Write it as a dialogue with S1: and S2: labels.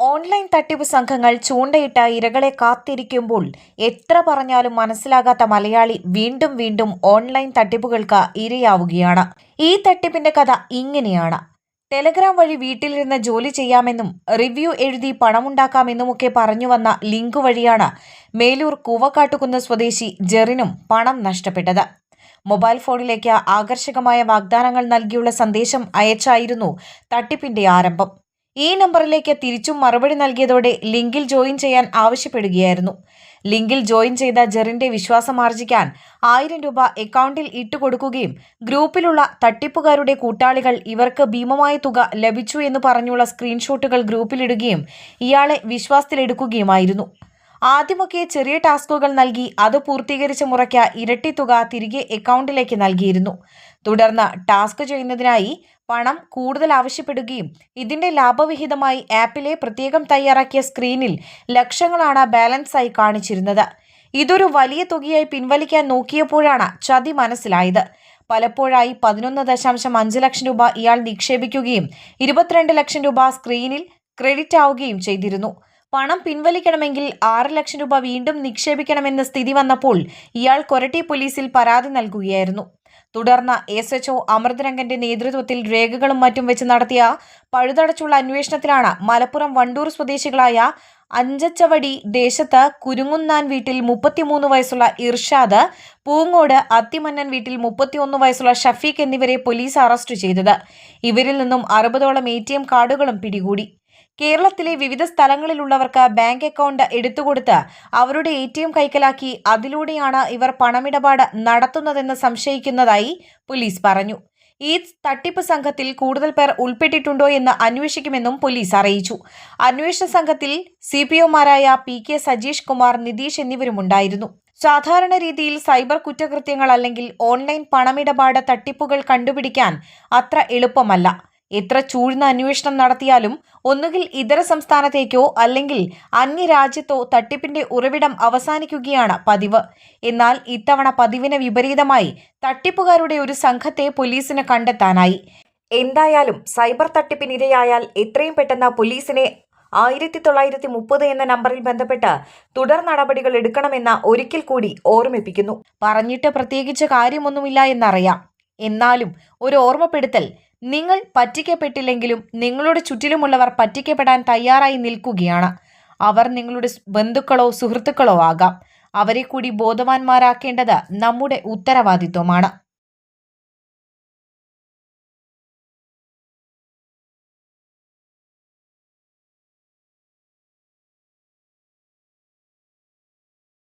S1: Online തട്ടിപ്പ് സംഘങ്ങൾ ചൂണ്ടയിട്ട ഇരകളെ കാത്തിരിക്കുമ്പോൾ എത്ര പറഞ്ഞാലും മനസ്സിലാകാത്ത മലയാളി വീണ്ടും വീണ്ടും ഓൺലൈൻ തട്ടിപ്പുകൾക്ക് ഇരയാവുകയാണ്. ഈ തട്ടിപ്പിന്റെ കഥ ഇങ്ങനെയാണ്. ടെലഗ്രാം വഴി വീട്ടിലിരുന്ന് ജോലി ചെയ്യാമെന്നും റിവ്യൂ എഴുതി പണമുണ്ടാക്കാമെന്നുമൊക്കെ പറഞ്ഞു വന്ന ലിങ്ക് വഴിയാണ് മേലൂർ കൂവക്കാട്ടുകുന്ന് സ്വദേശി ജെറിനും പണം നഷ്ടപ്പെട്ടത്. മൊബൈൽ ഫോണിലേക്ക് ആകർഷകമായ വാഗ്ദാനങ്ങൾ നൽകിയുള്ള സന്ദേശം അയച്ചായിരുന്നു തട്ടിപ്പിന്റെ ആരംഭം. ഈ നമ്പറിലേക്ക് തിരിച്ചും മറുപടി നൽകിയതോടെ ലിങ്കിൽ ജോയിൻ ചെയ്യാൻ ആവശ്യപ്പെടുകയായിരുന്നു. ലിങ്കിൽ ജോയിൻ ചെയ്ത ജെറിന്റെ വിശ്വാസം ആർജിക്കാൻ ആയിരം രൂപ അക്കൗണ്ടിൽ ഇട്ടുകൊടുക്കുകയും ഗ്രൂപ്പിലുള്ള തട്ടിപ്പുകാരുടെ കൂട്ടാളികൾ ഇവർക്ക് ഭീമമായ തുക ലഭിച്ചു എന്ന് പറഞ്ഞുള്ള സ്ക്രീൻഷോട്ടുകൾ ഗ്രൂപ്പിലിടുകയും ഇയാളെ വിശ്വാസത്തിലെടുക്കുകയുമായിരുന്നു. ആദ്യമൊക്കെ ചെറിയ ടാസ്കുകൾ നൽകി അത് പൂർത്തീകരിച്ച മുറയ്ക്ക് ഇരട്ടി തുക തിരികെ അക്കൗണ്ടിലേക്ക് നൽകിയിരുന്നു. തുടർന്ന് ടാസ്ക് ചെയ്യുന്നതിനായി പണം കൂടുതൽ ആവശ്യപ്പെടുകയും ഇതിന്റെ ലാഭവിഹിതമായി ആപ്പിലെ പ്രത്യേകം തയ്യാറാക്കിയ സ്ക്രീനിൽ ലക്ഷങ്ങളാണ് ബാലൻസായി കാണിച്ചിരുന്നത്. ഇതൊരു വലിയ തുകയായി പിൻവലിക്കാൻ നോക്കിയപ്പോഴാണ് ചതി മനസ്സിലായത്. പലപ്പോഴായി പതിനൊന്ന് ദശാംശം അഞ്ച് ലക്ഷം രൂപ ഇയാൾ നിക്ഷേപിക്കുകയും ഇരുപത്തിരണ്ട് ലക്ഷം രൂപ സ്ക്രീനിൽ ക്രെഡിറ്റ് ആവുകയും ചെയ്തിരുന്നു. പണം പിൻവലിക്കണമെങ്കിൽ ആറ് ലക്ഷം രൂപ വീണ്ടും നിക്ഷേപിക്കണമെന്ന സ്ഥിതി വന്നപ്പോൾ ഇയാൾ കൊരട്ടി പോലീസിൽ പരാതി നൽകുകയായിരുന്നു. തുടർന്ന് എസ് എച്ച് ഒ അമൃതരംഗന്റെ നേതൃത്വത്തിൽ രേഖകളും മറ്റും വെച്ച് നടത്തിയ പഴുതടച്ചുള്ള അന്വേഷണത്തിലാണ് മലപ്പുറം വണ്ടൂർ സ്വദേശികളായ അഞ്ചച്ചവടി ദേശത്ത് കുരുങ്ങുന്നാൻ വീട്ടിൽ മുപ്പത്തിമൂന്ന് വയസ്സുള്ള ഇർഷാദ് പൂങ്ങോട് അത്തിമന്നൻ വീട്ടിൽ മുപ്പത്തിയൊന്ന് വയസ്സുള്ള ഷഫീഖ് എന്നിവരെ പോലീസ് അറസ്റ്റ് ചെയ്തത്. ഇവരിൽ നിന്നും അറുപതോളം എ കാർഡുകളും പിടികൂടി. കേരളത്തിലെ വിവിധ സ്ഥലങ്ങളിലുള്ളവർക്ക് ബാങ്ക് അക്കൗണ്ട് എടുത്തുകൊടുത്ത് അവരുടെ എ ടി എം കൈക്കലാക്കി അതിലൂടെയാണ് ഇവർ പണമിടപാട് നടത്തുന്നതെന്ന് സംശയിക്കുന്നതായി പോലീസ് പറഞ്ഞു. ഈ തട്ടിപ്പ് സംഘത്തിൽ കൂടുതൽ പേർ ഉൾപ്പെട്ടിട്ടുണ്ടോ എന്ന് അന്വേഷിക്കുമെന്നും പോലീസ് അറിയിച്ചു. അന്വേഷണ സംഘത്തിൽ സി പി ഒമാരായ പി കെ സജീഷ് കുമാർ നിതീഷ് എന്നിവരുമുണ്ടായിരുന്നു സാധാരണ രീതിയിൽ സൈബർ കുറ്റകൃത്യങ്ങൾ അല്ലെങ്കിൽ ഓൺലൈൻ പണമിടപാട് തട്ടിപ്പുകൾ കണ്ടുപിടിക്കാൻ അത്ര എളുപ്പമല്ല. എത്ര ചൂഴ്ന്ന അന്വേഷണം നടത്തിയാലും ഒന്നുകിൽ ഇതര സംസ്ഥാനത്തേക്കോ അല്ലെങ്കിൽ അന്യരാജ്യത്തോ തട്ടിപ്പിന്റെ ഉറവിടം അവസാനിക്കുകയാണ് പതിവ്. എന്നാൽ ഇത്തവണ പതിവിന് വിപരീതമായി തട്ടിപ്പുകാരുടെ ഒരു സംഘത്തെ പോലീസിന് കണ്ടെത്താനായി. എന്തായാലും സൈബർ തട്ടിപ്പിനിരയായാൽ എത്രയും പെട്ടെന്ന് പോലീസിനെ ആയിരത്തി തൊള്ളായിരത്തി മുപ്പത് എന്ന നമ്പറിൽ ബന്ധപ്പെട്ട് തുടർ നടപടികൾ എടുക്കണമെന്ന് ഒരിക്കൽ കൂടി ഓർമ്മിപ്പിക്കുന്നു. പറഞ്ഞിട്ട് പ്രത്യേകിച്ച് കാര്യമൊന്നുമില്ല എന്നറിയാം. എന്നാലും ഒരു ഓർമ്മപ്പെടുത്തൽ നിങ്ങൾ പറ്റിക്കപ്പെട്ടില്ലെങ്കിലും നിങ്ങളുടെ ചുറ്റിലുമുള്ളവർ പറ്റിക്കപ്പെടാൻ തയ്യാറായി നിൽക്കുകയാണ്. അവർ നിങ്ങളുടെ ബന്ധുക്കളോ സുഹൃത്തുക്കളോ ആകാം. അവരെ കൂടി ബോധവാന്മാരാക്കേണ്ടത് നമ്മുടെ ഉത്തരവാദിത്വമാണ്.